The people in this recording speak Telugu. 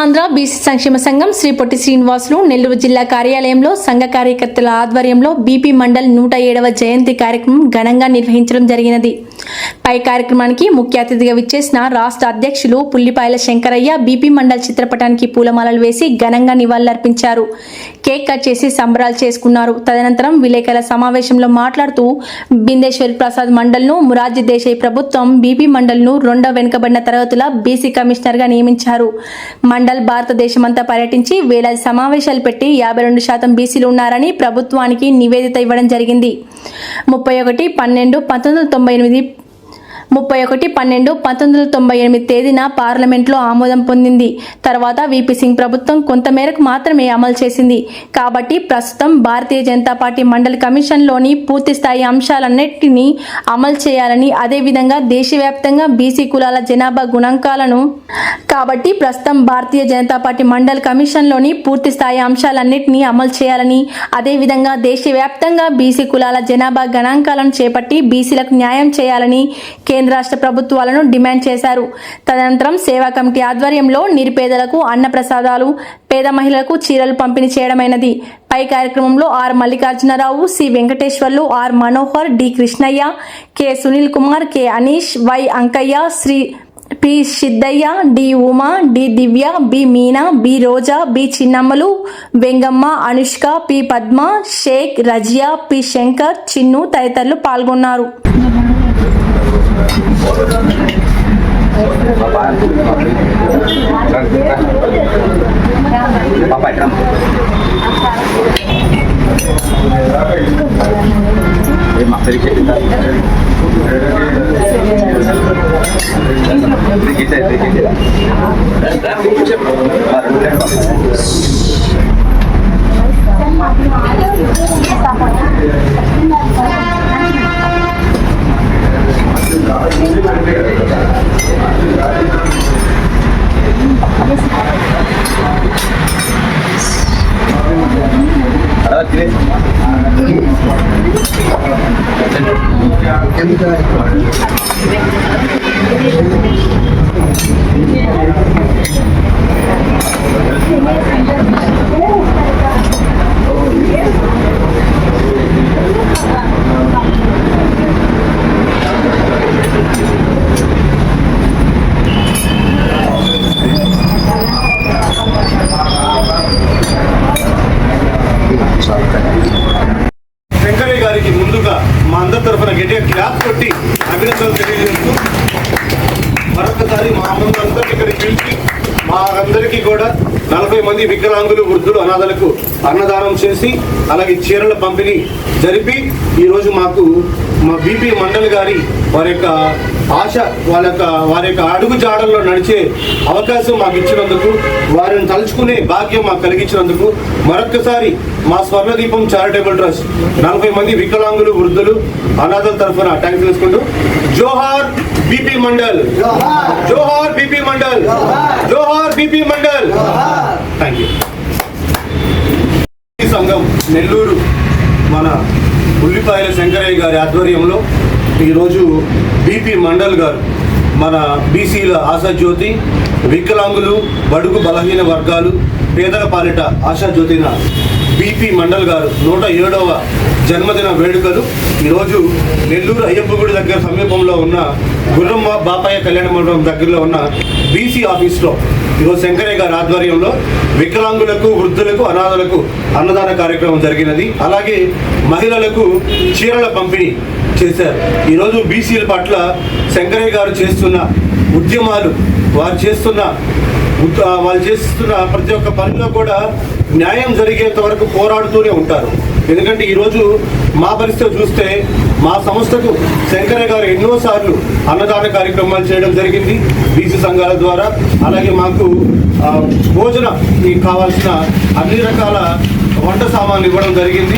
ఆంధ్ర బీసీ సంక్షేమ సంఘం శ్రీ పొట్టి శ్రీనివాసులు నెల్లూరు జిల్లా కార్యాలయంలో సంఘ కార్యకర్తల ఆధ్వర్యంలో బీపీ మండల్ నూట ఏడవ జయంతి కార్యక్రమం ఘనంగా నిర్వహించడం జరిగినది. పై కార్యక్రమానికి ముఖ్య అతిథిగా విచ్చేసిన రాష్ట్ర అధ్యక్షులు పుల్లిపాయల శంకరయ్య బీపీ మండల్ చిత్రపటానికి పూలమాలలు వేసి ఘనంగా నివాళులర్పించారు. కేక్ కట్ చేసి సంబరాలు చేసుకున్నారు. తదనంతరం విలేకరుల సమావేశంలో మాట్లాడుతూ బిందేశ్వరి ప్రసాద్ మండల్ను మురార్జీ దేశాయ్ ప్రభుత్వం బీపీ మండల్ను రెండో వెనుకబడిన తరగతుల బీసీ కమిషనర్గా నియమించారు. మండల్ భారతదేశమంతా పర్యటించి వేలాది సమావేశాలు పెట్టి యాభై రెండు శాతం బీసీలు ఉన్నారని ప్రభుత్వానికి నివేదిత ఇవ్వడం జరిగింది. ముప్పై ఒకటి పన్నెండు పంతొమ్మిది వందల తొంభై ఎనిమిది ముప్పై ఒకటి పన్నెండు పంతొమ్మిది వందల తొంభై ఎనిమిది తేదీన పార్లమెంట్లో ఆమోదం పొందింది. తర్వాత వీపీ సింగ్ ప్రభుత్వం కొంతమేరకు మాత్రమే అమలు చేసింది. కాబట్టి ప్రస్తుతం భారతీయ జనతా పార్టీ మండలి కమిషన్లోని పూర్తి స్థాయి అంశాలన్నింటినీ అమలు చేయాలని అదేవిధంగా దేశవ్యాప్తంగా బీసీ కులాల జనాభా గుణాంకాలను కాబట్టి ప్రస్తుతం భారతీయ జనతా పార్టీ మండల్ కమిషన్లోని పూర్తి స్థాయి అంశాలన్నింటినీ అమలు చేయాలని అదేవిధంగా దేశవ్యాప్తంగా బీసీ కులాల జనాభా గణాంకాలను చేపట్టి బీసీలకు న్యాయం చేయాలని కేంద్ర రాష్ట్ర ప్రభుత్వాలను డిమాండ్ చేశారు. తదనంతరం సేవా కమిటీ ఆధ్వర్యంలో నిరుపేదలకు అన్న ప్రసాదాలు పేద మహిళలకు చీరలు పంపిణీ చేయడమైనది. పై కార్యక్రమంలో R Mallikarjunarao C Venkateswarlu R Manohar D Krishnaiah K Sunil Kumar K Anish Y Ankaiah Shri P Siddaiah D Uma D Divya B Meena B Roja B Chinnammalu Vengamma Anushka P Padma Sheikh Razia P Shankar Chinnu తదితరులు పాల్గొన్నారు. Papai kamu. Thank you. కొట్టి అభినందనలు తెలియజేస్తూ మరొకసారి మా అందరినీ ఇక్కడ పిలిచి మా అందరికీ కూడా నలభై మంది వికలాంగులు వృద్ధులు అనాథలకు అన్నదానం చేసి అలాగే చీరల పంపిణీ జరిపి ఈరోజు మాకు మా బీపీ మండల్ గారి వారి యొక్క ఆశ వాళ్ళ యొక్క వారి యొక్క అడుగు జాడల్లో నడిచే అవకాశం మాకు ఇచ్చినందుకు వారిని తలుచుకునే భాగ్యం మాకు కలిగించినందుకు మరొక్కసారి మా స్వర్ణదీపం చారిటబుల్ ట్రస్ట్ నలభై మంది వికలాంగులు వృద్ధులు అనాథల తరఫున ట్యాంక్ తెలుసుకుంటూ జోహార్ బీపీ మండల్. జోహార్ బీపీ మండల్. జోహార్ బీపీ మండల్. థ్యాంక్ యూ సంఘం నెల్లూరు మన ఉల్లిపాయల శంకరయ్య గారి ఆధ్వర్యంలో ఈరోజు బీపీ మండల్ గారు మన బీసీల ఆశాజ్యోతి వికలాంగులు బడుగు బలహీన వర్గాలు పేదల పాలిట ఆశాజ్యోతిన బీపీ మండల్ గారు నూట ఏడవ జన్మదిన వేడుకలు. ఈరోజు నెల్లూరు అయ్యప్పగుడి దగ్గర సమీపంలో ఉన్న గుర్రమ్మ బాపయ్య కళ్యాణ మండపం దగ్గరలో ఉన్న బీసీ ఆఫీస్లో ఈరోజు శంకరే గారి ఆధ్వర్యంలో వికలాంగులకు వృద్ధులకు అనాథలకు అన్నదాన కార్యక్రమం జరిగినది. అలాగే మహిళలకు చీరల పంపిణీ చేశారు. ఈరోజు బీసీల పట్ల శంకరయ్య గారు చేస్తున్న ఉద్యమాలు వారు చేస్తున్న వాళ్ళు చేస్తున్న ప్రతి ఒక్క పనిలో కూడా న్యాయం జరిగేంత వరకు పోరాడుతూనే ఉంటారు. ఎందుకంటే ఈరోజు మా పరిస్థితి చూస్తే మా సంస్థకు శంకరయ్య గారు ఎన్నోసార్లు అన్నదాన కార్యక్రమాలు చేయడం జరిగింది. బీసీ సంఘాల ద్వారా. అలాగే మాకు భోజన కావాల్సిన అన్ని రకాల వంట సామాన్లు ఇవ్వడం జరిగింది.